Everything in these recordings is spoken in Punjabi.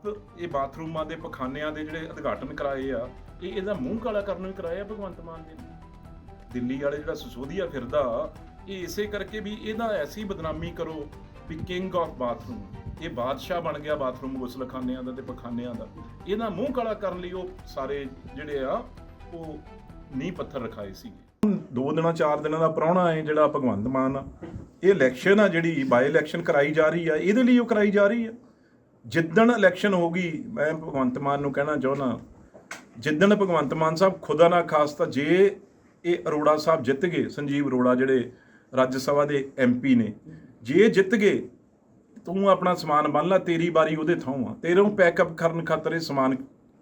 ਆਪ ਇਹ ਬਾਥਰੂਮਾਂ ਦੇ ਪਖਾਨਿਆਂ ਦੇ ਜਿਹੜੇ ਉਦਘਾਟਨ ਕਰਾਏ ਆ, ਇਹ ਇਹਦਾ ਮੂੰਹ ਕਾਲਾ ਕਰਨ ਨੂੰ ਕਰਾਇਆ ਭਗਵੰਤ ਮਾਨ ਜੀ ਦਿੱਲੀ ਵਾਲੇ ਜਿਹੜਾ ਸਸੋਦੀਆ ਫਿਰਦਾ, ਇਹ ਇਸੇ ਕਰਕੇ ਵੀ ਇਹਦਾ ਐਸੀ ਬਦਨਾਮੀ ਕਰੋ ਵੀ ਕਿੰਗ ਆਫ ਬਾਥਰੂਮ ਇਹ ਬਾਦਸ਼ਾਹ ਬਣ ਗਿਆ ਬਾਥਰੂਮ ਗੁਸਲਖਾਨਿਆਂ ਦਾ ਤੇ ਪਖਾਨਿਆਂ ਦਾ। ਇਹਦਾ ਮੂੰਹ ਕਾਲਾ ਕਰਨ ਲਈ ਉਹ ਸਾਰੇ ਜਿਹੜੇ ਆ, ਉਹ ਨੀਂਹ ਪੱਥਰ ਰਖਾਏ ਸੀਗੇ। ਦੋ ਦਿਨਾਂ, ਚਾਰ ਦਿਨਾਂ ਦਾ ਪ੍ਰਾਹੁਣਾ ਹੈ ਜਿਹੜਾ ਭਗਵੰਤ ਮਾਨ। ਆ ਇਹ ਇਲੈਕਸ਼ਨ ਆ ਜਿਹੜੀ ਬਾਈ ਇਲੈਕਸ਼ਨ ਕਰਾਈ ਜਾ ਰਹੀ ਆ, ਇਹਦੇ ਲਈ ਉਹ ਕਰਾਈ ਜਾ ਰਹੀ ਆ। ਜਿੱਦਣ ਇਲੈਕਸ਼ਨ ਹੋਗੀ ਮੈਂ ਭਗਵੰਤ ਮਾਨ ਨੂੰ ਕਹਿਣਾ ਚਾਹੁੰਦਾ ਜਿੱਦਣ ਭਗਵੰਤ ਮਾਨ ਸਾਹਿਬ ਖੁਦਾ ਨਾ ਖਾਸਤਾ ਜੇ ਇਹ ਅਰੋੜਾ ਸਾਹਿਬ ਜਿੱਤ ਗਏ, ਸੰਜੀਵ ਅਰੋੜਾ ਜਿਹੜੇ ਰਾਜ ਸਭਾ ਦੇ ਐਮਪੀ ਨੇ, ਜੇ ਜਿੱਤ ਗਏ, ਤੂੰ ਆਪਣਾ ਸਮਾਨ ਬੰਨ ਲਾ, ਤੇਰੀ ਵਾਰੀ ਉਹਦੇ ਥਾਂ ਆ। ਤੇਰੋਂ ਪੈਕਅਪ ਕਰਨ ਖਾਤਰ ਇਹ ਸਮਾਨ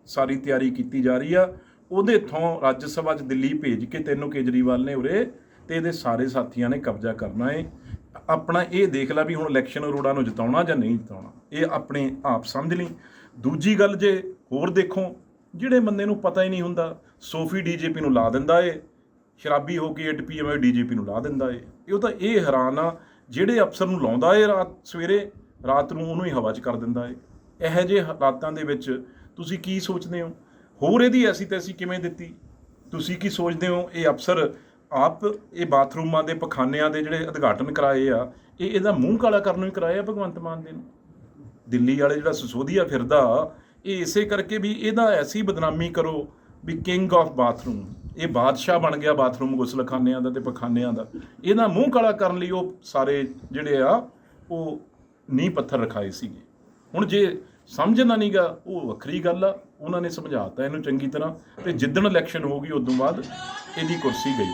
ਸਾਰੀ ਤਿਆਰੀ ਕੀਤੀ ਜਾ ਰਹੀ ਆ। ਉਹਦੇ ਥਾਂ ਰਾਜ ਸਭਾ 'ਚ ਦਿੱਲੀ ਭੇਜ ਕੇ ਤੈਨੂੰ ਕੇਜਰੀਵਾਲ ਨੇ ਉਰੇ ਤੇ ਇਹਦੇ ਸਾਰੇ ਸਾਥੀਆਂ ਨੇ ਕਬਜ਼ਾ ਕਰਨਾ ਏ। ਆਪਣਾ ਇਹ ਦੇਖ ਲੈ ਵੀ ਹੁਣ ਇਲੈਕਸ਼ਨ ਅਰੋੜਾ ਨੂੰ ਜਿਤਾਉਣਾ ਜਾਂ ਨਹੀਂ ਜਿਤਾਉਣਾ। ਇਹ ਆਪਣੇ ਆਪ ਸਮਝ ਲਈ। ਦੂਜੀ ਗੱਲ ਜੇ ਹੋਰ ਦੇਖੋ, ਜਿਹੜੇ ਬੰਦੇ ਨੂੰ ਪਤਾ ਹੀ ਨਹੀਂ ਹੁੰਦਾ, ਸੋਫੀ ਡੀਜੀਪੀ ਨੂੰ ਲਾ ਦਿੰਦਾ ਏ, ਸ਼ਰਾਬੀ ਹੋ ਕੇ 8 ਪੀਐਮ ਡੀਜੀਪੀ ਨੂੰ ਲਾ ਦਿੰਦਾ ਏ। ਇਹ ਉਹ ਤਾਂ ਇਹ ਹੈਰਾਨ ਆ, ਜਿਹੜੇ ਅਫਸਰ ਨੂੰ ਲਾਉਂਦਾ ਏ ਰਾਤ ਸਵੇਰੇ, ਰਾਤ ਨੂੰ ਉਹਨੂੰ ਹੀ ਹਵਾ 'ਚ ਕਰ ਦਿੰਦਾ ਏ। ਇਹੋ ਜਿਹੇ ਹਾਲਾਤਾਂ ਦੇ ਵਿੱਚ ਤੁਸੀਂ ਕੀ ਸੋਚਦੇ ਹੋ? ਹੋਰ ਇਹਦੀ ਐਸੀ ਤੈਸੀ ਕਿਵੇਂ ਦਿੱਤੀ? ਤੁਸੀਂ ਕੀ ਸੋਚਦੇ ਹੋ? ਇਹ ਅਫਸਰ ਆਪ ਇਹ ਬਾਥਰੂਮਾਂ ਦੇ ਪਖਾਨਿਆਂ ਦੇ ਜਿਹੜੇ ਉਦਘਾਟਨ ਕਰਾਏ ਆ, ਇਹ ਇਹਦਾ ਮੂੰਹ ਕਾਲਾ ਕਰਨ ਨੂੰ ਹੀ ਕਰਾਇਆ ਭਗਵੰਤ ਮਾਨ ਦੇ ਨੇ। ਦਿੱਲੀ ਵਾਲੇ ਜਿਹੜਾ ਸਸੋਦੀਆ ਫਿਰਦਾ, ਇਹ ਇਸੇ ਕਰਕੇ ਵੀ ਇਹਦਾ ਐਸੀ ਬਦਨਾਮੀ ਕਰੋ ਵੀ ਕਿੰਗ ਆਫ ਬਾਥਰੂਮ। ਇਹ ਬਾਦਸ਼ਾਹ ਬਣ ਗਿਆ ਬਾਥਰੂਮ ਗੁਸਲਖਾਨਿਆਂ ਦਾ ਤੇ ਪਖਾਨਿਆਂ ਦਾ। ਇਹਦਾ ਮੂੰਹ ਕਾਲਾ ਕਰਨ ਲਈ ਉਹ ਸਾਰੇ ਜਿਹੜੇ ਆ, ਉਹ ਨੀਂਹ ਪੱਥਰ ਰਖਾਏ ਸੀਗੇ। ਹੁਣ ਜੇ ਸਮਝਣਾ ਨਹੀਂਗਾ ਉਹ ਵੱਖਰੀ ਗੱਲ ਆ, ਉਹਨਾਂ ਨੇ ਸਮਝਾਤਾ ਇਹਨੂੰ ਚੰਗੀ ਤਰ੍ਹਾਂ, ਤੇ ਜਿੱਦਣ ਇਲੈਕਸ਼ਨ ਹੋ ਹੋਗੀ ਉਦੋਂ ਬਾਅਦ ਇਹਦੀ ਕੁਰਸੀ ਗਈ।